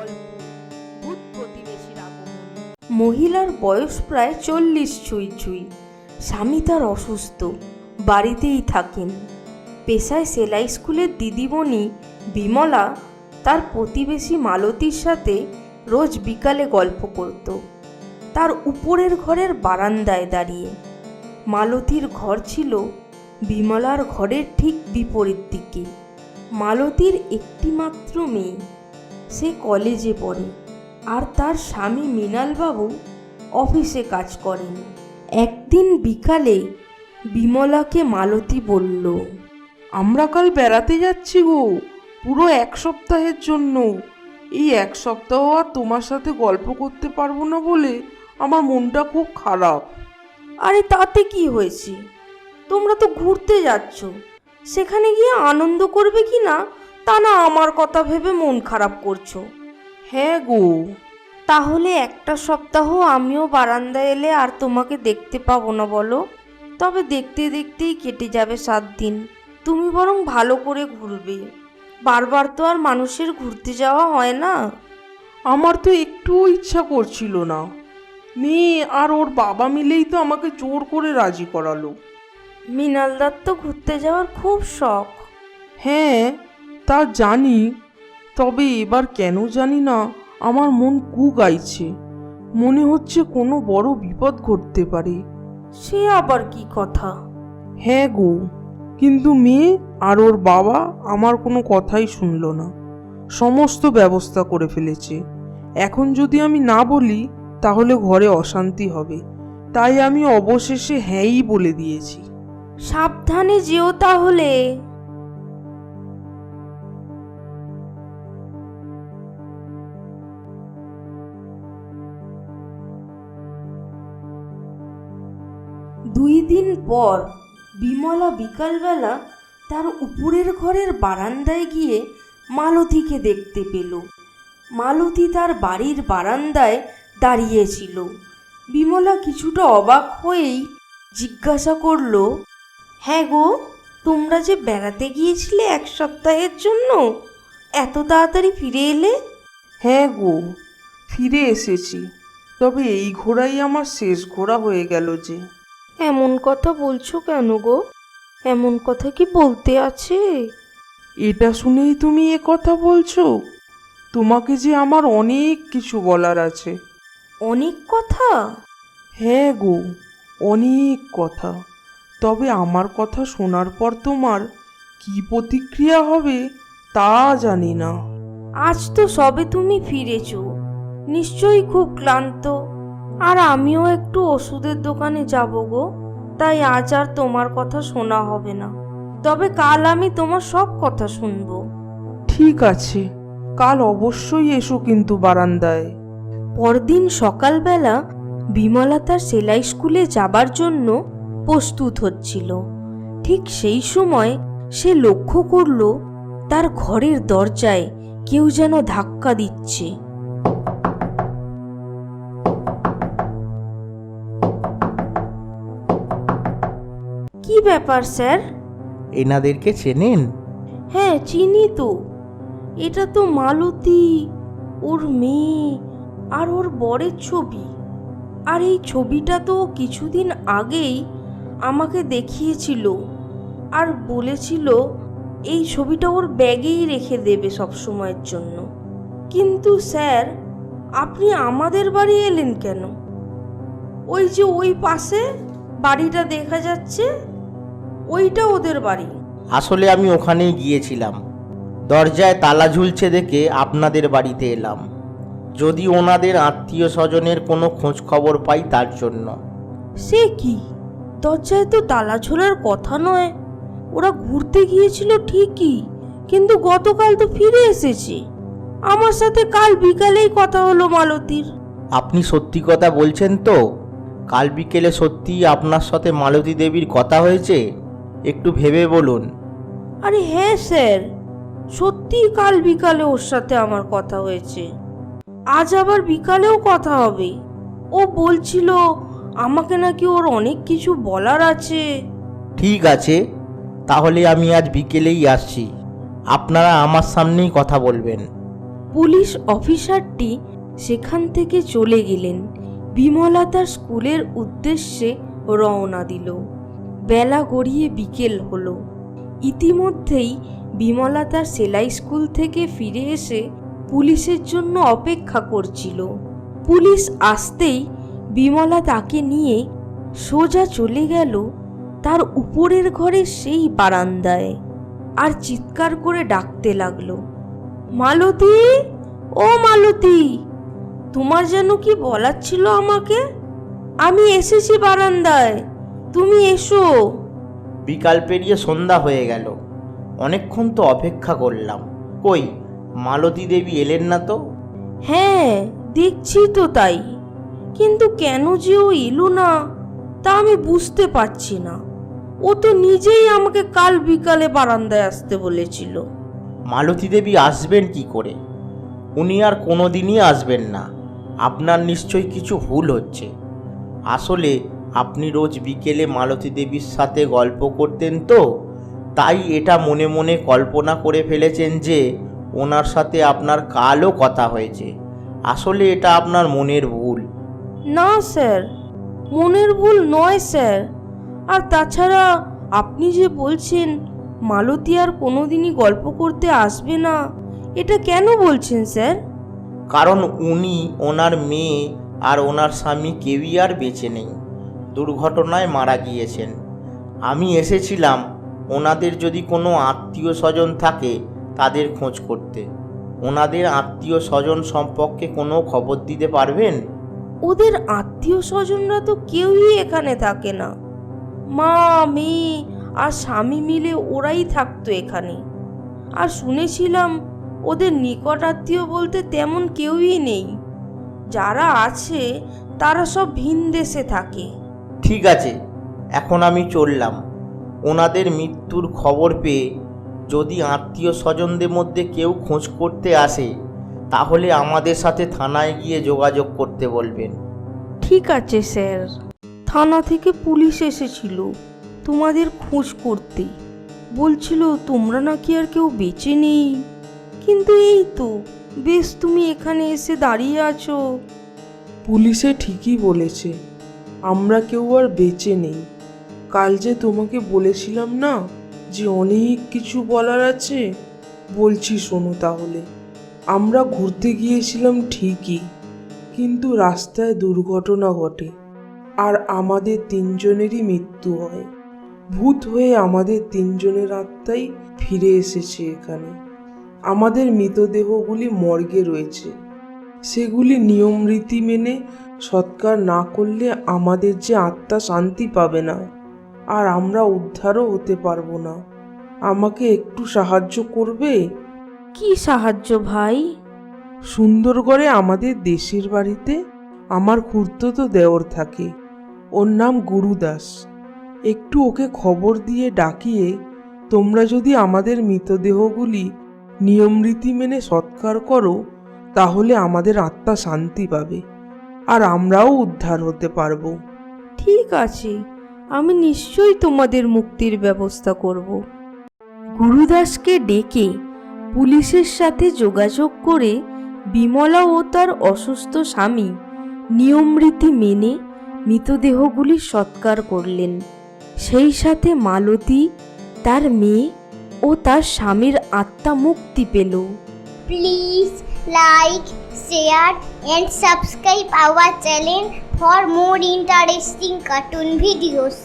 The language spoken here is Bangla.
গল্প ভূত প্রতিবেশীর মহিলার বয়স প্রায় চল্লিশ ছুঁই ছুঁই স্বামী তার অসুস্থ, বাড়িতেই থাকেন। পেশায় সেলাই স্কুলের দিদিমণি বিমলা তার প্রতিবেশী মালতীর সাথে রোজ বিকালে গল্প করত। তার উপরের ঘরের বারান্দায় দাঁড়িয়ে। মালতীর ঘর ছিল বিমলার ঘরের ঠিক বিপরীত দিকে। মালতীর একটিমাত্র মেয়ে। সে কলেজে পড়ে। আর তার স্বামী মৃণালবাবু অফিসে কাজ করেন। একদিন বিকালে বিমলাকে মালতী বলল, আমরা কাল বেড়াতে যাচ্ছি গো, পুরো এক সপ্তাহের জন্য। এই এক সপ্তাহ আর তোমার সাথে গল্প করতে পারব না বলে আমার মনটা খুব খারাপ। আরে তাতে কি হয়েছে? তোমরা তো ঘুরতে যাচ্ছ। সেখানে গিয়ে আনন্দ করবে কি না? তা না আমার কথা ভেবে মন খারাপ করছ। হ্যাঁ গো। তাহলে একটা সপ্তাহ আমিও বারান্দায় এলে আর তোমাকে দেখতে পাবো না বলো? তবে দেখতে দেখতেই কেটে যাবে সাত দিন। তুমি বরং ভালো করে ঘুরবে। বারবার তো আর মানুষের ঘুরতে যাওয়া হয় না। আমার তো একটুও ইচ্ছা করছিল না। মেয়ে আর ওর বাবা মিলেই তো আমাকে জোর করে রাজি করালো। মৃণালদার তো ঘুরতে যাওয়ার খুব শখ। হ্যাঁ তা জানি তবে এবার কেন জানি না আমার মন কু গাইছে। মনে হচ্ছে কোনো বড় বিপদ ঘটতে পারে। সে আবার কি কথা? হ্যাঁ গো কিন্তু মেয়ে আর ওর বাবা আমার কোনো কথাই শুনলো না। সমস্ত ব্যবস্থা করে ফেলেছে। এখন যদি আমি না বলি তাহলে ঘরে অশান্তি হবে। তাই আমি অবশেষে হ্যাঁই বলে দিয়েছি। সাবধানে যেও তাহলে। দুই দিন পর বিমলা বিকালবেলা তার উপরের ঘরের বারান্দায় গিয়ে মালতীকে দেখতে পেল। মালতী তার বাড়ির বারান্দায় দাঁড়িয়েছিল বিমলা কিছুটা অবাক হয়েই জিজ্ঞাসা করল হ্যাঁ গো, তোমরা যে বেড়াতে গিয়েছিলে এক সপ্তাহের জন্য, এত তাড়াতাড়ি ফিরে এলে? হ্যাঁ গো, ফিরে এসেছি। তবে এই ঘোড়াই আমার শেষ ঘোড়া হয়ে গেল যে। এমন কথা বলছো কেন গো? এমন কথা কি বলতে আছে? এটা শুনেই তুমি এ কথা বলছো? তোমাকে যে আমার অনেক কিছু বলার আছে। অনেক কথা? হ্যাঁ গো অনেক কথা। তবে আমার কথা শোনার পর তোমার কি প্রতিক্রিয়া হবে তা জানি না। আজ তো সবে তুমি ফিরেছো। নিশ্চয়ই খুব ক্লান্ত। আর আমিও একটু ওষুধের দোকানে যাব গো তাই আজ আর তোমার কথা শোনা হবে না। তবে কাল আমি তোমার সব কথা শুনব। ঠিক আছে কাল অবশ্যই এসো কিন্তু বারান্দায়। পরদিন সকালবেলা বিমলা তার সেলাই স্কুলে যাবার জন্য প্রস্তুত হচ্ছিল। ঠিক সেই সময় সে লক্ষ্য করল তার ঘরের দরজায় কেউ যেন ধাক্কা দিচ্ছে। ব্যাপার স্যার? এনাদেরকে চেনেন? হ্যাঁ চিনি তো। এটা তো মালতী ওর মেয়ে আর ওর বরের ছবি। আর এই ছবিটা তো কিছুদিন আগেই আমাকে দেখিয়েছিল আর বলেছিল এই ছবিটা ওর ব্যাগেই রেখে দেবে সব সময়ের জন্য। কিন্তু স্যার আপনি আমাদের বাড়ি এলেন কেন? ওই যে ওই পাশে বাড়িটা দেখা যাচ্ছে। ওইটা ওদের বাড়ি। আসলে আমি ওখানেই গিয়েছিলাম। দরজায় তালা ঝুলছে দেখে আপনাদের বাড়িতে এলাম। যদি ওনাদের আত্মীয় স্বজনের কোনো খোঁজ খবর পাই তার জন্য। সে কি? দরজায় তো তালা ঝোলার কথা নয়। ওরা ঘুরতে গিয়েছিল ঠিকই কিন্তু গতকাল তো ফিরে এসেছে। আমার সাথে কাল বিকালেই কথা হলো মালতীর। আপনি সত্যি কথা বলছেন তো? কাল বিকেলে সত্যিই আপনার সাথে মালতী দেবীর কথা হয়েছে? একটু ভেবে বলুন। আরে হ্যাঁ স্যার সত্যি কাল বিকালে ওর সাথে আমার কথা হয়েছে। আজ আবার বিকালেও কথা হবে। ও বলছিল আমাকে নাকি ওর অনেক কিছু বলার আছে। ঠিক আছে তাহলে আমি আজ বিকেলেই আসছি। আপনারা আমার সামনেই কথা বলবেন। পুলিশ অফিসারটি সেখান থেকে চলে গেলেন। বিমলা তার স্কুলের উদ্দেশ্যে রওনা দিল। বেলা গড়িয়ে বিকেল হলো। ইতিমধ্যেই বিমলা তার সেলাই স্কুল থেকে ফিরে এসে পুলিশের জন্য অপেক্ষা করছিল। পুলিশ আসতেই বিমলা তাকে নিয়ে সোজা চলে গেল তার উপরের ঘরে সেই বারান্দায় আর চিৎকার করে ডাকতে লাগল, মালতী, ও মালতী, তোমার যেন কি বলার ছিল আমাকে? আমি এসেছি বারান্দায়। তুমি এসো। বিকাল পেরিয়ে সন্ধ্যা হয়ে গেল। অনেকক্ষণ তো অপেক্ষা করলাম। কই মালতী দেবী এলেন না তো? হ্যাঁ দেখছি তো তাই। কিন্তু কেন যে ও এলো না তা আমি বুঝতে পারছি না। ও তো নিজেই আমাকে কাল বিকালে বারান্দায় আসতে বলেছিল। মালতী দেবী আসবেন কি করে? উনি আর কোনো দিনই আসবেন না। আপনার নিশ্চয়ই কিছু ভুল হচ্ছে। আসলে আপনি রোজ বিকেলে মালতী দেবীর সাথে গল্প করতেন তো? তাই এটা মনে মনে কল্পনা করে ফেলেছেন যে ওনার সাথে আপনার কালও কথা হয়েছে। আসলে এটা আপনার মনের ভুল। না স্যার। মনের ভুল নয় স্যার। আর তাছাড়া আপনি যে বলছেন মালতী আর কোনোদিনই গল্প করতে আসবে না এটা কেন বলছেন স্যার? কারণ উনি ওনার মেয়ে আর ওনার স্বামী কেউই আর বেঁচে নেই। দুর্ঘটনায় মারা গিয়েছেন। আমি এসেছিলাম ওনাদের যদি কোনো আত্মীয় স্বজন থাকে তাদের খোঁজ করতে। ওনাদের আত্মীয় স্বজন সম্পর্কে কোনো খবর দিতে পারবেন? ওদের আত্মীয় স্বজনরা তো কেউই এখানে থাকে না। মা, মেয়ে আর স্বামী মিলে ওরাই থাকতো এখানে। আর শুনেছিলাম ওদের নিকট আত্মীয় বলতে তেমন কেউই নেই। যারা আছে তারা সব ভিন দেশে থাকে। ঠিক আছে এখন আমি চললাম। ওনাদের মৃত্যুর খবর পেয়ে যদি আত্মীয় স্বজনদের মধ্যে কেউ খোঁজ করতে আসে তাহলে আমাদের সাথে থানায় গিয়ে যোগাযোগ করতে বলবেন। ঠিক আছে স্যার। থানা থেকে পুলিশ এসেছিল তোমাদের খোঁজ করতে। বলছিল তোমরা নাকি আর কেউ বেঁচে নেই। কিন্তু এই তো বেশ তুমি এখানে এসে দাঁড়িয়ে আছো। পুলিশে ঠিকই বলেছে। আমরা কেউ আর বেঁচে নেই। কাল যে তোমাকে বলেছিলাম না যে অনেক কিছু বলার আছে? বলছি শোনো তাহলে। আমরা ঘুরতে গিয়েছিলাম ঠিকই, কিন্তু রাস্তায় দুর্ঘটনা ঘটে আর আমাদের তিনজনেরই মৃত্যু হয়। ভূত হয়ে আমাদের তিনজনের আত্মাই ফিরে এসেছে এখানে। আমাদের মৃতদেহগুলি মর্গে রয়েছে। সেগুলি নিয়ম রীতি মেনে সৎকার না করলে আমাদের যে আত্মা শান্তি পাবে না আর আমরা উদ্ধারও হতে পারব না। আমাকে একটু সাহায্য করবে? কি সাহায্য ভাই? সুন্দরগড়ে আমাদের দেশের বাড়িতে আমার খুড়তো দেওর থাকে। ওর নাম গুরুদাস। একটু ওকে খবর দিয়ে ডাকিয়ে তোমরা যদি আমাদের মৃতদেহগুলি নিয়ম রীতি মেনে সৎকার করো তাহলে আমাদের আত্মা শান্তি পাবে আর আমরাও উদ্ধার হতে পারব। ঠিক আছে আমি নিশ্চয়ই তোমাদের মুক্তির ব্যবস্থা করব। গুরুদাসকে ডেকে পুলিশের সাথে যোগাযোগ করে বিমলা ও তার অসুস্থ স্বামী নিয়মরীতি মেনে মৃতদেহগুলি সৎকার করলেন। সেই সাথে মালতী তার মেয়ে ও তার স্বামীর আত্মা মুক্তি পেল। Please like, share and subscribe our channel for more interesting cartoon videos.